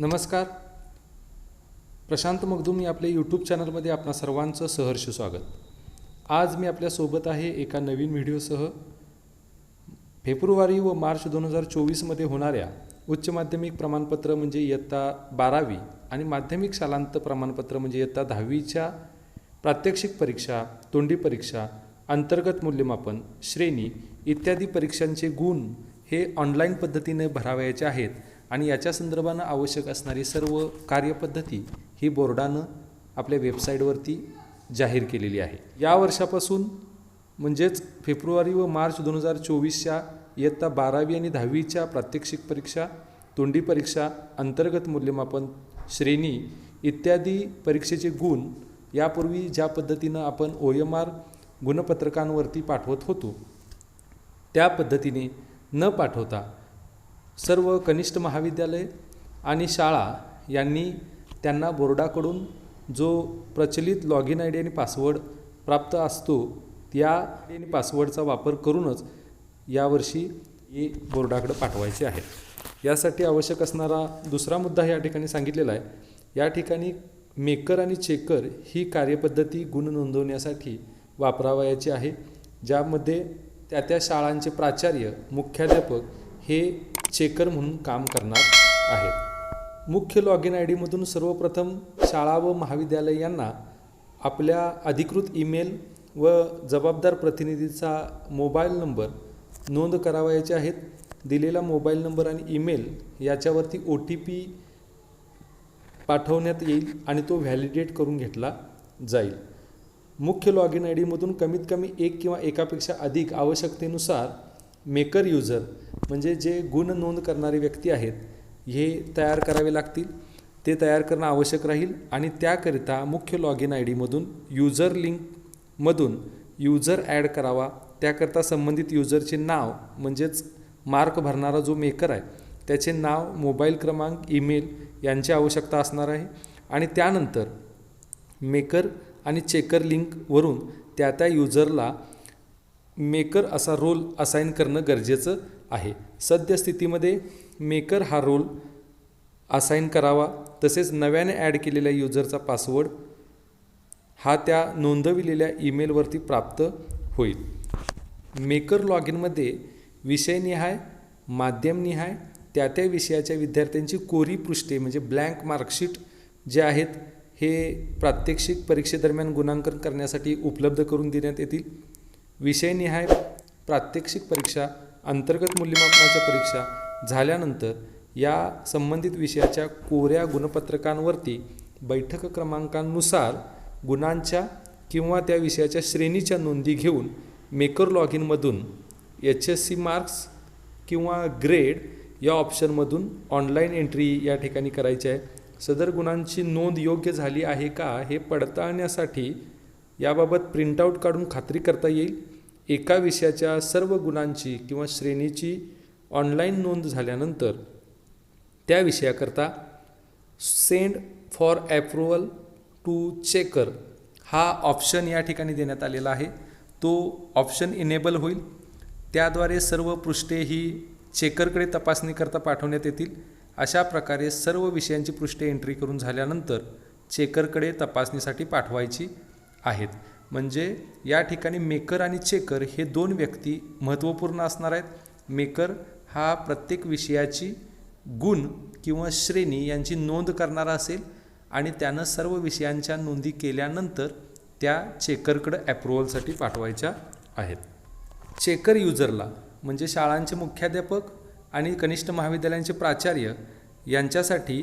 नमस्कार. प्रशांत मगदूम या आपल्या यूट्यूब चॅनलमध्ये आपणा सर्वांचं सहर्ष स्वागत. आज मी आपल्यासोबत आहे एका नवीन व्हिडिओसह. फेब्रुवारी व मार्च दोन हजार चोवीसमध्ये होणाऱ्या उच्च माध्यमिक प्रमाणपत्र म्हणजे इयत्ता बारावी आणि माध्यमिक शालांत प्रमाणपत्र म्हणजे इयत्ता दहावीच्या प्रात्यक्षिक परीक्षा तोंडी परीक्षा अंतर्गत मूल्यमापन श्रेणी इत्यादी परीक्षांचे गुण हे ऑनलाईन पद्धतीने भरावयाचे आहेत. आणि याच्या संदर्भानं आवश्यक असणारी सर्व कार्यपद्धती ही बोर्डानं आपल्या वेबसाईटवरती जाहीर केलेली आहे. या वर्षापासून म्हणजेच फेब्रुवारी व मार्च दोन हजार चोवीसच्या इयत्ता बारावी आणि दहावीच्या प्रात्यक्षिक परीक्षा तोंडी परीक्षा अंतर्गत मूल्यमापन श्रेणी इत्यादी परीक्षेचे गुण यापूर्वी ज्या पद्धतीनं आपण ओ एम आर गुणपत्रकांवरती पाठवत होतो त्या पद्धतीने न पाठवता सर्व कनिष्ठ महाविद्यालय आणि शाळा यांनी त्यांना बोर्डाकडून जो प्रचलित लॉग इन आय डी आणि पासवर्ड प्राप्त असतो त्या आणि पासवर्डचा वापर करूनच यावर्षी हे बोर्डाकडे पाठवायचे आहेत. यासाठी आवश्यक असणारा दुसरा मुद्दा या ठिकाणी सांगितलेला आहे. या ठिकाणी मेकर आणि चेकर ही कार्यपद्धती गुण नोंदवण्यासाठी वापरावयाची आहे. ज्यामध्ये त्या त्या शाळांचे प्राचार्य मुख्याध्यापक हे चेकर म्हणून काम करणार आहेत. मुख्य लॉग इन आय डीमधून सर्वप्रथम शाळा व महाविद्यालय यांना आपल्या अधिकृत ईमेल व जबाबदार प्रतिनिधीचा मोबाईल नंबर नोंद करावयाचे आहेत. दिलेला मोबाईल नंबर आणि ईमेल याच्यावरती ओ टी पी पाठवण्यात येईल आणि तो व्हॅलिडेट करून घेतला जाईल. मुख्य लॉग इन आय डीमधून कमीत कमी एक किंवा एकापेक्षा अधिक आवश्यकतेनुसार मेकर युजर म्हणजे जे गुण नोंद करणारे व्यक्ती आहेत हे तयार करावे लागतील ते तयार करणं आवश्यक राहील आणि त्याकरिता मुख्य लॉग इन आय डीमधून युजर लिंकमधून युजर ॲड करावा. त्याकरता संबंधित युजरचे नाव म्हणजेच मार्क भरणारा जो मेकर आहे त्याचे नाव मोबाईल क्रमांक ईमेल यांची आवश्यकता असणार आहे. आणि त्यानंतर मेकर आणि चेकर लिंकवरून त्या त्या युजरला मेकर असा रोल असाईन करणं गरजेचं आहे. सद्यस्थितीमध्ये मेकर हा रोल असाईन करावा तसेच नव्याने ॲड केलेल्या युजरचा पासवर्ड हा त्या नोंदविलेल्या ईमेलवरती प्राप्त होईल. मेकर लॉग इनमध्ये विषयनिहाय माध्यमनिहाय त्या त्या विषयाच्या विद्यार्थ्यांची कोरी पृष्ठे म्हणजे ब्लँक मार्कशीट जे आहेत हे प्रात्यक्षिक परीक्षेदरम्यान गुणांकन करण्यासाठी उपलब्ध करून देण्यात येतील. विषयनिहाय प्रात्यक्षिक परीक्षा अंतर्गत मूल्यमापनाच्या परीक्षा झाल्यानंतर या संबंधित विषयाच्या कोऱ्या गुणपत्रकांवरती बैठक क्रमांकानुसार गुणांच्या किंवा त्या विषयाच्या श्रेणीच्या नोंदी घेऊन मेकर लॉग इनमधून एच एस सी मार्क्स किंवा ग्रेड या ऑप्शनमधून ऑनलाईन एंट्री या ठिकाणी करायची आहे. सदर गुणांची नोंद योग्य झाली आहे का हे पडताळण्यासाठी याबाबत प्रिंटआउट काढून खात्री करता येईल. एका विषयाच्या सर्व गुणांची किंवा श्रेणीची ऑनलाईन नोंद झाल्यानंतर त्या विषयाकरता send for approval to checker हा ऑप्शन या ठिकाणी देण्यात आलेला आहे. तो ऑप्शन इनेबल होईल. त्याद्वारे सर्व पृष्ठे ही चेकरकडे तपासणीकरता पाठवण्यात येतील. अशा प्रकारे सर्व विषयांची पृष्ठे एंट्री करून झाल्यानंतर चेकरकडे तपासणीसाठी पाठवायची. आहेत. म्हणजे या ठिकाणी मेकर आणि चेकर हे दोन व्यक्ती महत्त्वपूर्ण असणार आहेत. मेकर हा प्रत्येक विषयाची गुण किंवा श्रेणी यांची नोंद करणारा असेल आणि त्यानं सर्व विषयांच्या नोंदी केल्यानंतर त्या चेकरकडं ॲप्रुव्हलसाठी पाठवायच्या आहेत. चेकर युजरला म्हणजे शाळांचे मुख्याध्यापक आणि कनिष्ठ महाविद्यालयांचे प्राचार्य यांच्यासाठी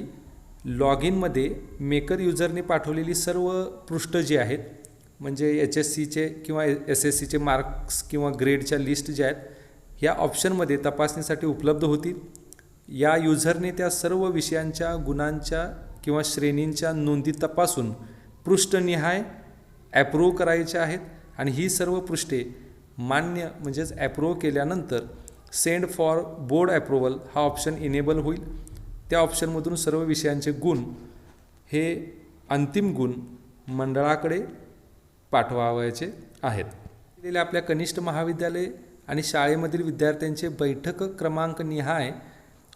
लॉग इनमध्ये मेकर युजरने पाठवलेली सर्व पृष्ठ जी आहेत म्हणजे एच एस सीचे किंवा एस एस सीचे मार्क्स किंवा ग्रेडच्या लिस्ट ज्या आहेत ह्या ऑप्शनमध्ये तपासणीसाठी उपलब्ध होतील. या युझरने त्या सर्व विषयांच्या गुणांच्या किंवा श्रेणींच्या नोंदी तपासून पृष्ठनिहाय ॲप्रूव्ह करायच्या आहेत आणि ही सर्व पृष्ठे मान्य म्हणजेच ॲप्रूव्ह केल्यानंतर सेंड फॉर बोर्ड ॲप्रुव्हल हा ऑप्शन इनेबल होईल. त्या ऑप्शनमधून सर्व विषयांचे गुण हे अंतिम गुण मंडळाकडे पाठवावयाचे आहेत. दिलेल्या आपल्या कनिष्ठ महाविद्यालय आणि शाळेमधील विद्यार्थ्यांचे बैठक क्रमांक निहाय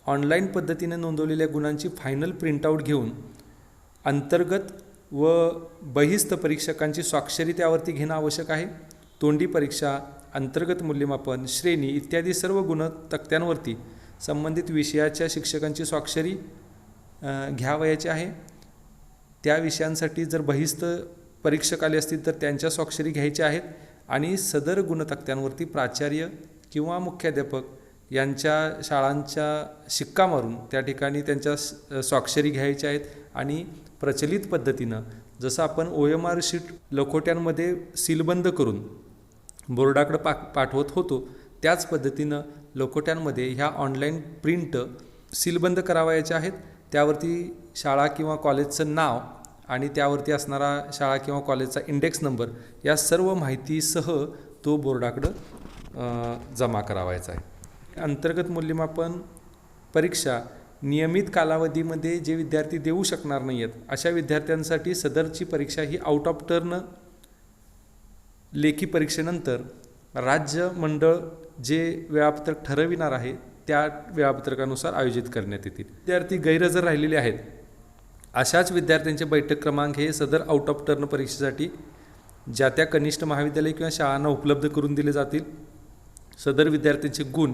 ऑनलाईन पद्धतीने नोंदवलेल्या गुणांची फायनल प्रिंटआउट घेऊन अंतर्गत व बहिस्त परीक्षकांची स्वाक्षरी त्यावरती घेणं आवश्यक आहे. तोंडी परीक्षा अंतर्गत मूल्यमापन श्रेणी इत्यादी सर्व गुण तक्त्यांवरती संबंधित विषयाच्या शिक्षकांची स्वाक्षरी घ्यावयाची आहे. त्या विषयांसाठी जर बहिस्त परीक्षक आले असतील तर त्यांच्या स्वाक्षरी घ्यायच्या आहेत. आणि सदर गुणतक्त्यांवरती प्राचार्य किंवा मुख्याध्यापक यांच्या शाळांच्या शिक्का मारून त्या ठिकाणी त्यांच्या स्वाक्षरी घ्यायच्या आहेत. आणि प्रचलित पद्धतीनं जसं आपण ओ एम आर शीट लखोट्यांमध्ये सीलबंद करून बोर्डाकडे पा पाठवत होतो त्याच पद्धतीनं लखोट्यांमध्ये ह्या ऑनलाईन प्रिंट सीलबंद करावयाच्या आहेत. त्यावरती शाळा किंवा कॉलेजचं नाव आणि त्यावरती असणारा शाळा किंवा कॉलेजचा इंडेक्स नंबर या सर्व माहितीसह तो बोर्डाकडं जमा करावायचा आहे. अंतर्गत मूल्यमापन परीक्षा नियमित कालावधीमध्ये जे विद्यार्थी देऊ शकणार नाही आहेत अशा विद्यार्थ्यांसाठी सदरची परीक्षा ही आउट ऑफ टर्न लेखी परीक्षेनंतर राज्य मंडळ जे वेळापत्रक ठरविणार आहे त्या वेळापत्रकानुसार आयोजित करण्यात येतील. विद्यार्थी गैरहजर राहिलेले आहेत अशाच विद्यार्थ्यांचे बैठक क्रमांक हे सदर आउट ऑफ टर्न परीक्षेसाठी ज्या त्या कनिष्ठ महाविद्यालय किंवा शाळांना उपलब्ध करून दिले जातील. सदर विद्यार्थ्यांचे गुण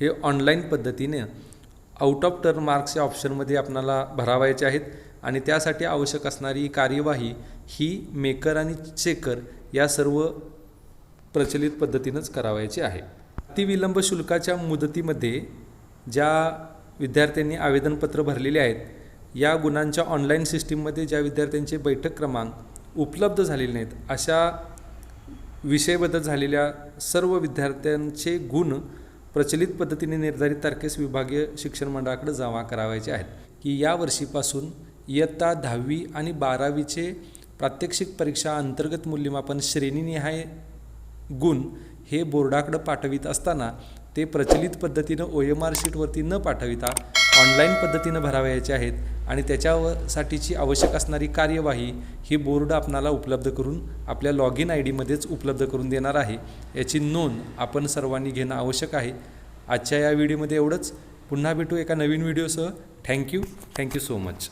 हे ऑनलाईन पद्धतीने आउट ऑफ टर्न मार्क्स या ऑप्शनमध्ये आपणाला भरावायचे आहेत आणि त्यासाठी आवश्यक असणारी कार्यवाही ही मेकर आणि चेकर या सर्व प्रचलित पद्धतीनंच करावायची आहे. अतिविलंब शुल्काच्या मुदतीमध्ये ज्या विद्यार्थ्यांनी आवेदनपत्र भरलेले आहेत या गुणांच्या ऑनलाईन सिस्टीममध्ये ज्या विद्यार्थ्यांचे बैठक क्रमांक उपलब्ध झालेले नाहीत अशा विषयबद्ध झालेल्या सर्व विद्यार्थ्यांचे गुण प्रचलित पद्धतीने निर्धारित तारखेस विभागीय शिक्षण मंडळाकडे जमा करावायचे आहेत. की या वर्षीपासून इयत्ता दहावी आणि बारावीचे प्रात्यक्षिक परीक्षा अंतर्गत मूल्यमापन श्रेणीनिहाय गुण हे बोर्डाकडे पाठवित असताना ते प्रचलित पद्धतीनं ओ एम आर शीटवरती न पाठविता ऑनलाईन पद्धतीनं भरावयाचे आहेत आणि त्याच्यासाठीची आवश्यक असणारी कार्यवाही ही बोर्ड आपणाला उपलब्ध करून आपल्या लॉग इन आय डीमध्येच उपलब्ध करून देणार आहे. याची नोंद आपण सर्वांनी घेणं आवश्यक आहे. आजच्या या व्हिडिओमध्ये एवढंच. पुन्हा भेटू एका नवीन व्हिडिओसह. Thank you. Thank you so much.